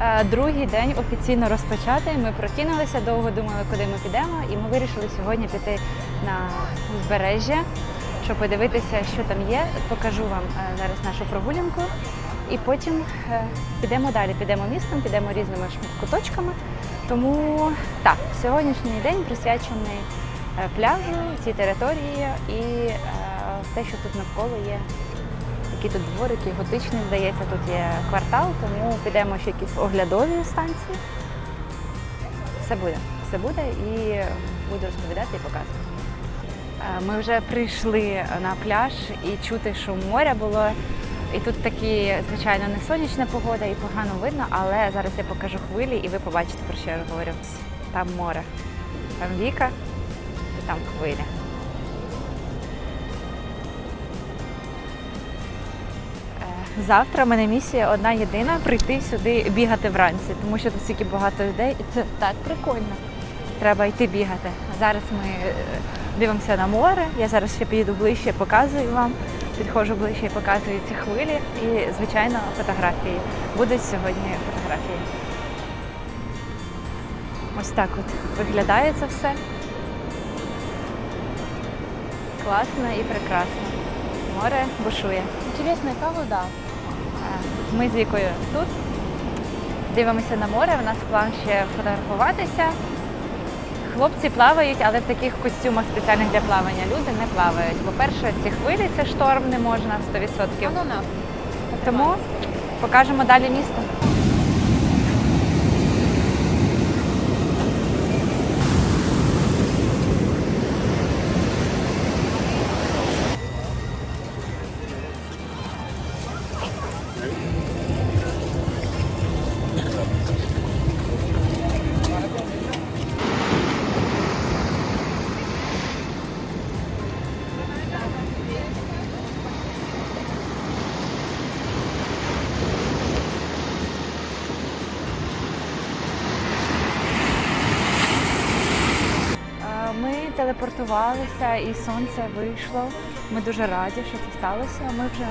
е, другий день офіційно розпочати. Ми прокинулися, довго думали, куди ми підемо, і ми вирішили сьогодні піти на узбережжя, щоб подивитися, що там є. Покажу вам е, зараз нашу прогулянку. І потім е, підемо далі, підемо містом, підемо різними куточками. Тому так, сьогоднішній день присвячений пляжу, цій території і те, що тут навколо є. Такі тут дворики, готичний, здається, тут є квартал, тому підемо ще якісь оглядові станції. Все буде, все буде і буду розповідати і показувати. Е, Ми вже прийшли на пляж і чути, що моря було. І тут такі, звичайно, не сонячна погода і погано видно, але зараз я покажу хвилі і ви побачите, про що я говорю. Там море, там Віка і там хвилі. Завтра в мене місія одна єдина прийти сюди бігати вранці, тому що тут стільки багато людей, і це так прикольно. Треба йти бігати. Зараз ми е, дивимося на море. Я зараз ще підійду ближче, показую вам. Підходжу ближче і показую ці хвилі. І, звичайно, фотографії. Будуть сьогодні фотографії. Ось так от виглядає це все. Класно і прекрасно. Море бушує. Інтересно, яка вода? Ми з Вікою тут. Дивимося на море. У нас план ще фотографуватися. Хлопці плавають, але в таких костюмах спеціальних для плавання. Люди не плавають. По-перше, ці хвилі це шторм не можна 100%. Тому покажемо далі місто. Телепортувалися і сонце вийшло. Ми дуже раді, що це сталося. Ми вже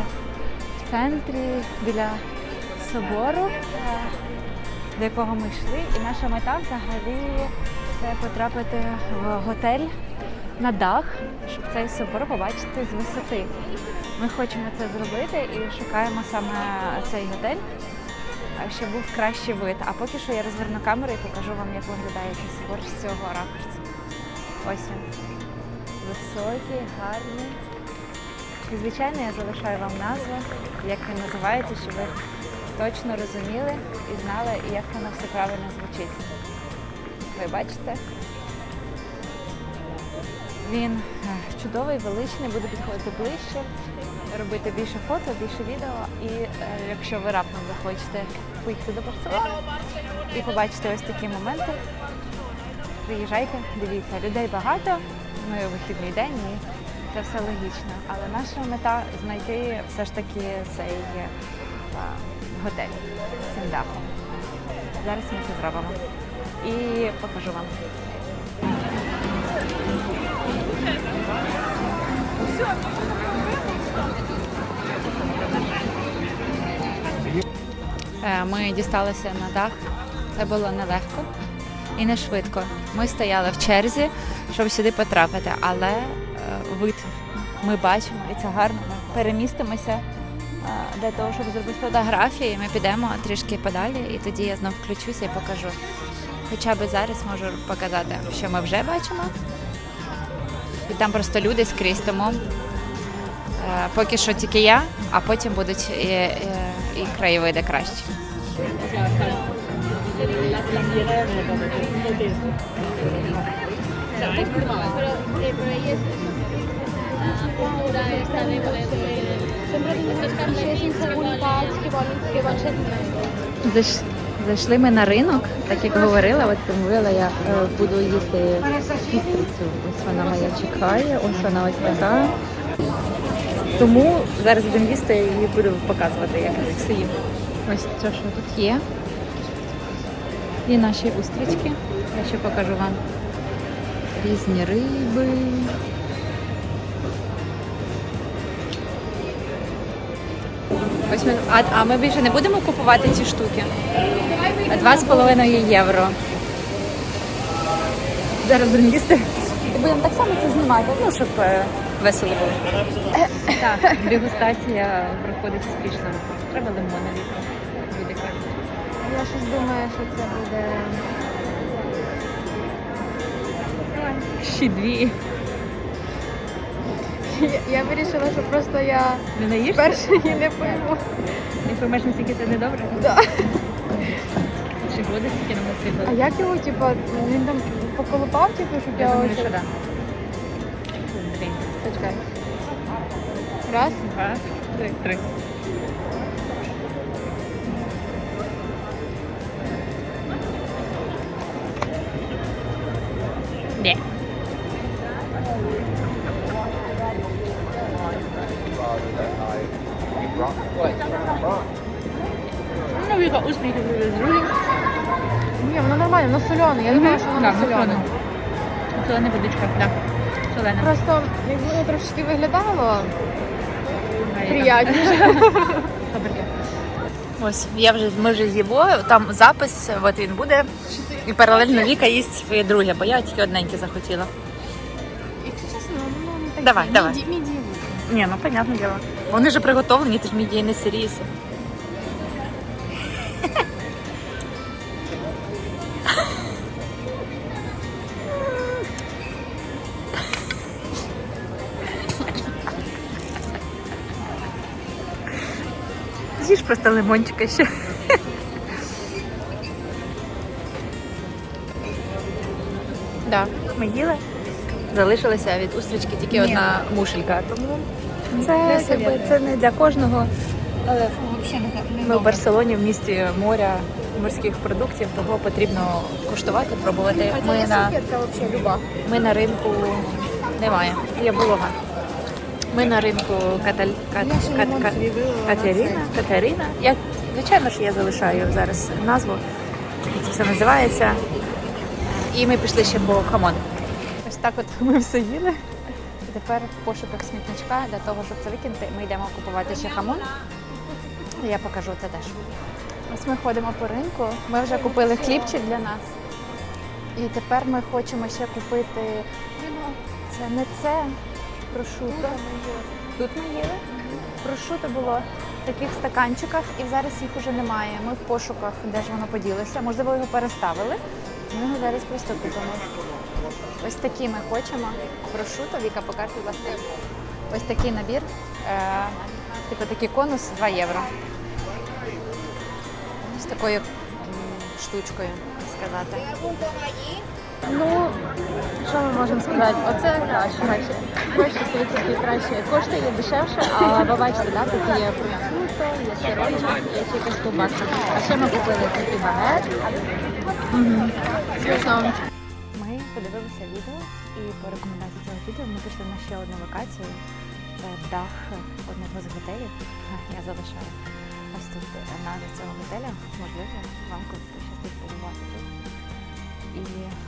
в центрі біля собору, до якого ми йшли. І наша мета взагалі це потрапити в готель на дах, щоб цей собор побачити з висоти. Ми хочемо це зробити і шукаємо саме цей готель, щоб був кращий вид. А поки що я розверну камеру і покажу вам, як виглядає цей собор з цього ракурсу. Ось він. Високий, гарний. І, звичайно, я залишаю вам назву, як він називається, щоб ви точно розуміли і знали, як воно все правильно звучить. Ви бачите? Він е, чудовий, величний, буду підходити ближче, робити більше фото, більше відео. І е, якщо ви раптом захочете поїхати до Барселони і побачити ось такі моменти, приїжджайте, дивіться, людей багато, ну і вихідний день, і це все логічно. Але наша мета знайти все ж таки цей е, а, готель цим дахом. Зараз ми це зробимо. І покажу вам. Е, Ми дісталися на дах. Це було нелегко і не швидко. Ми стояли в черзі, щоб сюди потрапити, але е, вид ми бачимо, і це гарно. Ми перемістимося е, для того, щоб зробити фотографії. Ми підемо трішки подалі, і тоді я знов включуся і покажу. Хоча б зараз можу показати, що ми вже бачимо. І там просто люди скрізь, тому е, поки що тільки я, а потім будуть і, і, і краєвиди кращі. Зайш- Зайшли ми на ринок, так як говорила, от говорила, я е, буду їсти пістрицю. Ось вона моя чекає, ось вона ось така. Тому зараз будемо їсти і буду показувати, як я. Ось це, що тут є. І наші устрічки. Я ще покажу вам різні риби. Ось ми, а, а ми більше не будемо купувати ці штуки? Давай 2,5 євро. Зараз будемо їсти. І будемо так само це знімати. Ну, щоб е, весело було. Так, дегустація проходить успішно. Треба лимона щось думаю, що це буде. Ще дві. Я, я вирішила, що просто я Не наїшся? першої не пойму. Не поймеш, наскільки це недобре? Да. Чи буде стільки нам А насипати? як його, типа, він там поколупав, типу, щоб Я я думаю, що так. Три. Почекай. Раз. Два, три. Три. Нормально. Я думала, що воно Так, не солене. Солена водичка, так. Солена. Просто якби воно трошки виглядало приятніше. Ось я вже ми вже їмо. Там запис, от він буде. І паралельно Віка їсть своє друге, бо я тільки одненьке захотіла. Якщо чесно, воно не таке. Давай, давай. Міді- мідії. Ні, ну понятне діло. Вони вже приготовлені, ти ж мідії не сиріси. Просто лимончика ще. Да. Ми їли. Залишилася від устрічки тільки одна мушелька. Тому це, Не якби, це не для кожного. Але Взагалі не ми в Барселоні в місті моря морських продуктів, того потрібно куштувати, пробувати. Ми на, салфетка взагалі люба. ми на ринку немає. Є волога. Ми на ринку Каталь... Кат... Кат... Кат... Катерина. Катерина. Я, звичайно ж, я залишаю зараз назву. Це все називається. І ми пішли ще по хамон. Ось так от ми все їли. І тепер в пошуках смітничка для того, щоб це викинути, ми йдемо купувати ще хамон. Я покажу це теж. Ось ми ходимо по ринку. Ми вже купили хлібчик для нас. І тепер ми хочемо ще купити. Це не це. Прошуто. Тут ми їли. Прошуто було в таких стаканчиках, і зараз їх уже немає. Ми в пошуках, де ж воно поділося. Можливо, його переставили. Ми його зараз просто купимо. Ось такі ми хочемо. Прошуто, Віка, покажи, будь ласка. Ось такий набір. Е, типу такий конус 2 євро. З такою штучкою, так сказати. Ну, що ми можемо сказати? Оце краще. Краще 30 краще коштує дешевше, а ви бачите, да, тут є фруто, є сирочок, є ще якась ковбаска. А ще ми купили такий багет. Смішно. Ми подивилися відео і по рекомендації цього відео ми пішли на ще одну локацію. Це дах одного з готелів. Я залишаю ось тут назва цього готеля. Можливо, вам колись пощастить побувати тут. І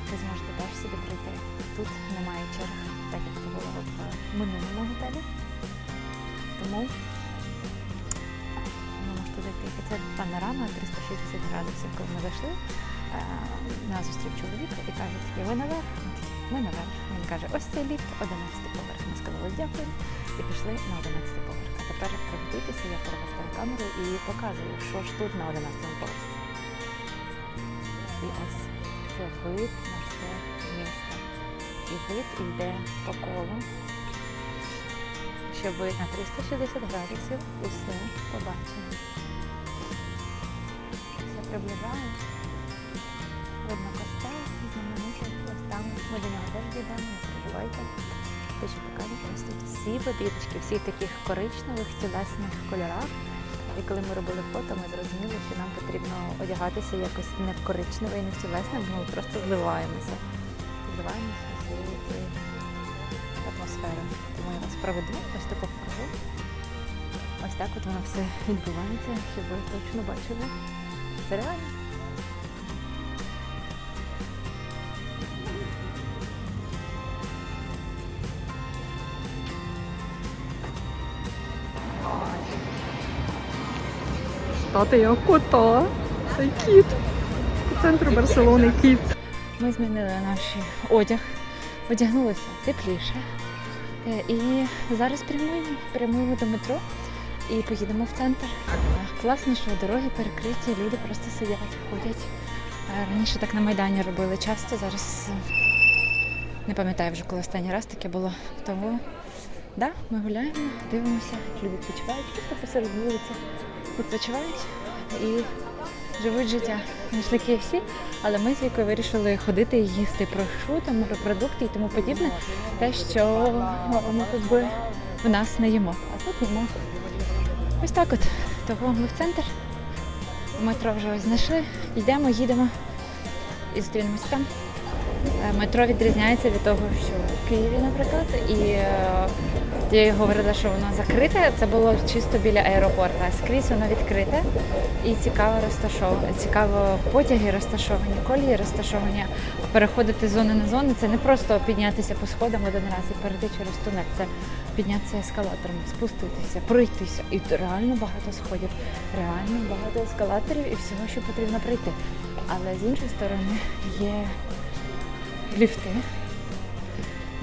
ви зможете теж собі прийти. Тут немає черг, так як це було в минулому готелі. Тому ви можете зайти. Це панорама 360 градусів, коли ми зайшли. е, Нас зустрів чоловік і каже, такі, ви наверх? Ми наверх. Він каже, ось цей ліфт, 11 поверх. Ми сказали дякую і пішли на 11 поверх. А тепер приготуйтеся, я перевертаю камеру і показую, що ж тут на 11 поверсі. І ось вид на все місто. І вид йде по колу, щоб на 360 градусів усе побачили. Все приближаємось. Видно костел, знаменитий, там. Ми до нього теж дійдемо, не переживайте. Хочу показати ось тут всі побіточки, всі таких коричневих тілесних кольорах. І коли ми робили фото, ми зрозуміли, що нам потрібно одягатися якось не в коричневе і не в тілесне, бо ми просто зливаємося. Зливаємося з атмосферою. Тому я вас проведу, ось таку покажу. Ось так от воно все відбувається, щоб ви точно бачили. Це реально. Стати як кота. Це кіт. по центру Барселони, Київ. Ми змінили наш одяг, одягнулися тепліше. Е, І зараз прямуємо, прямуємо до метро і поїдемо в центр. Класно, що дороги перекриті, люди просто сидять, ходять. Е, Раніше так на Майдані робили часто, зараз не пам'ятаю вже, коли останній раз таке було. Тому да, ми гуляємо, дивимося, люди відпочивають, просто посеред вулиці відпочивають і живуть життя. Знайшли KFC, але ми з Вікою вирішили ходити і їсти прошуто, морепродукти і тому подібне. Те, що ну, якби в нас не їмо. А тут їмо. Ось так от. Того ми в центр. Метро вже знайшли. Йдемо, їдемо і зустрінемося там. Е, Метро відрізняється від того, що в Києві, наприклад. І е, я говорила, що воно закрите. Це було чисто біля аеропорту. Скрізь воно відкрите і цікаво розташоване. Цікаво потяги розташовані, колії розташовані. Переходити з зони на зону це не просто піднятися по сходам один раз і перейти через тунель. Це піднятися ескалатором, спуститися, пройтися. І реально багато сходів, реально багато ескалаторів і всього, що потрібно пройти. Але з іншої сторони є ліфти,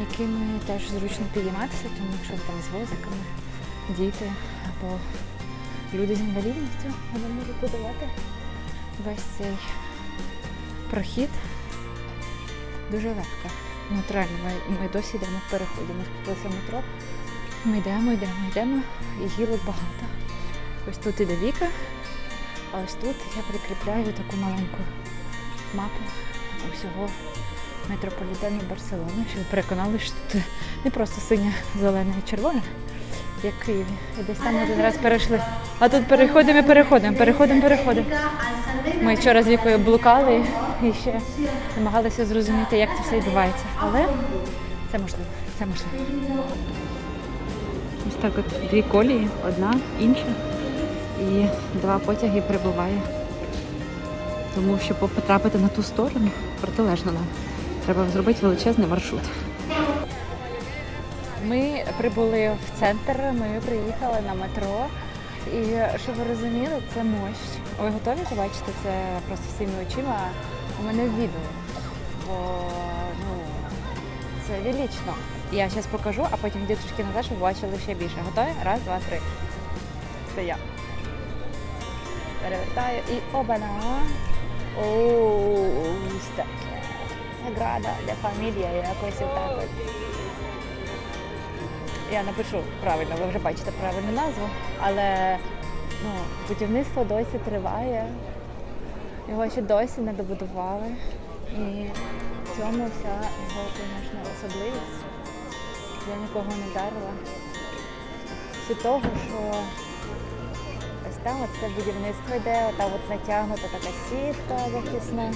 якими теж зручно підійматися, тому якщо там з возиками, діти або люди з інвалідністю, вони можуть будувати весь цей прохід дуже легко. Ну, от реально, ми, ми досі йдемо в переході. Ми спустилися метро. Ми йдемо, йдемо, йдемо, і гілок багато. Ось тут іде Віка, а ось тут я прикріпляю таку маленьку мапу усього метрополітену Барселони, щоб переконали, що тут не просто синя, зелена і червона, як в Києві. І десь там один раз перейшли. А тут переходимо і переходимо, переходимо, переходимо. Ми вчора з Вікою блукали і ще намагалися зрозуміти, як це все відбувається. Але це можливо, це можливо. Ось так от дві колії, одна, інша. І два потяги прибуває. Тому щоб потрапити на ту сторону, протилежно нам, треба зробити величезний маршрут. Ми прибули в центр, ми приїхали на метро. І щоб ви розуміли, це мощ. Ви готові побачити це просто своїми очима у мене відео. Бо ну, це велично. Я зараз покажу, а потім йду трошки назад, щоб бачили ще більше. Готові? Раз, два, три. Це я. Перевертаю і обана. Ось таке. Саграда для фамілія, якось отак. от. Я напишу правильно, ви вже бачите правильну назву, але ну, будівництво досі триває. Його ще досі не добудували. І в цьому вся його, звісно, особливість. Я нікого не вдарила. З того, що ось там от це будівництво йде, там от натягнута така сітка захисна.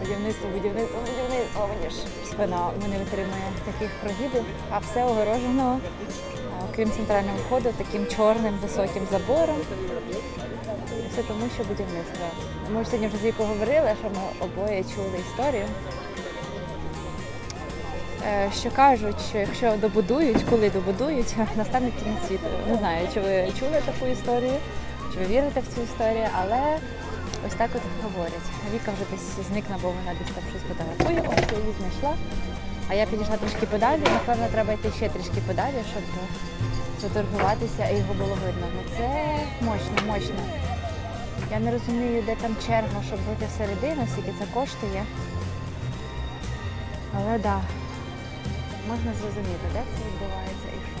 Будівництво, будівництво, будівництво, мені ж спина не витримує таких прогибів, а все огорожено, крім центрального входу, таким чорним високим забором. Все тому, що будівництво. Ми ж сьогодні вже з Вікою говорили, що ми обоє чули історію. Е, Що кажуть, що якщо добудують, коли добудують, настане кінець світу. Не знаю, чи ви чули таку історію, чи ви вірите в цю історію, але ось так от говорять. Віка вже десь зникла, бо вона десь там щось фотографує, ось я її знайшла. А я підійшла трішки подалі, напевно, треба йти ще трішки подалі, щоб фотографуватися і його було видно. Ну це мощно, мощно. Я не розумію, де там черга, щоб бути всередину, скільки це коштує. Але так, да, можна зрозуміти, де це відбувається і що.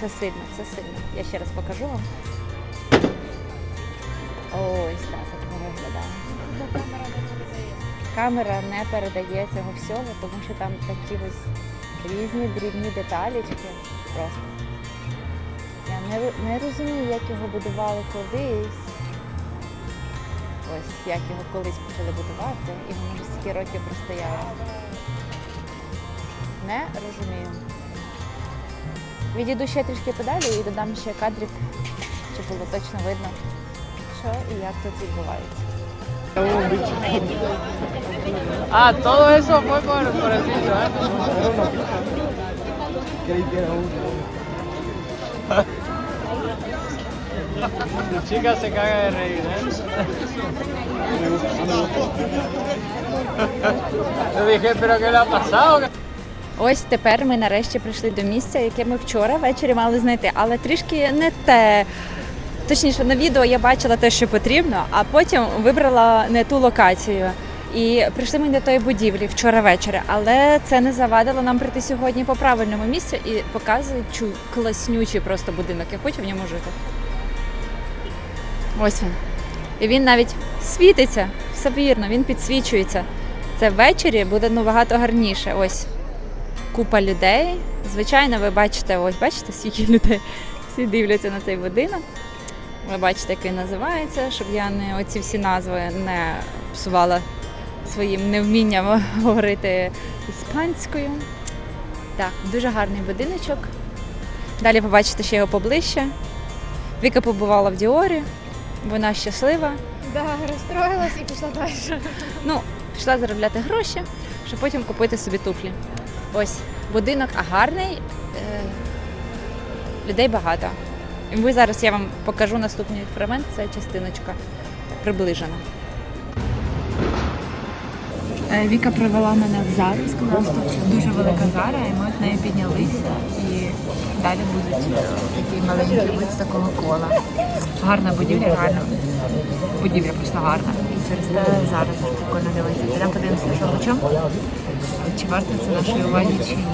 Це сильно, це сильно. Я ще раз покажу вам. Ось так. Камера не передає цього всього, тому що там такі ось різні дрібні деталічки. Просто. Я не, не розумію, як його будували колись. Ось як його колись почали будувати, і воно вже стільки років простояло. Не розумію. Відійду ще трішки подалі і додам ще кадрик, щоб було точно видно, що і як тут відбувається. Ah, todo eso fue por, por el bicho, ¿eh? Tu chica se caga de reír, ¿eh? Yo dije, pero ¿qué le ha pasado? Ось тепер ми нарешті прийшли до місця, яке ми вчора ввечері мали знайти, але трішки не те. Точніше, на відео я бачила те, що потрібно, а потім вибрала не ту локацію. І прийшли ми до тої будівлі вчора ввечері, але це не завадило нам прийти сьогодні по правильному місцю і показують чу класнючий просто будинок. Я хочу в ньому жити. Ось він. І він навіть світиться. Все вірно, він підсвічується. Це ввечері буде набагато гарніше. Ось купа людей. Звичайно, ви бачите, ось бачите, скільки людей всі дивляться на цей будинок. Ви бачите, як він називається, щоб я не оці всі назви не псувала своїм невмінням говорити іспанською. Так, дуже гарний будиночок. Далі побачите ще його поближче. Віка побувала в Діорі, вона щаслива. Да, розстроїлась і пішла далі. Ну, пішла заробляти гроші, щоб потім купити собі туфлі. Ось будинок а гарний, е, людей багато. Ви зараз я вам покажу наступний фрагмент, це частиночка приближена. Е, Віка привела мене в зару, сказала, що тут дуже велика зара, і ми від неї піднялися. І далі будуть е, такий маленький вид з такого кола. Гарна будівля, гарна. Будівля просто гарна. І через те зараз прикольно дивитися. Підемо подивимося, що по чому. Чи варто це нашої уваги, чи ні.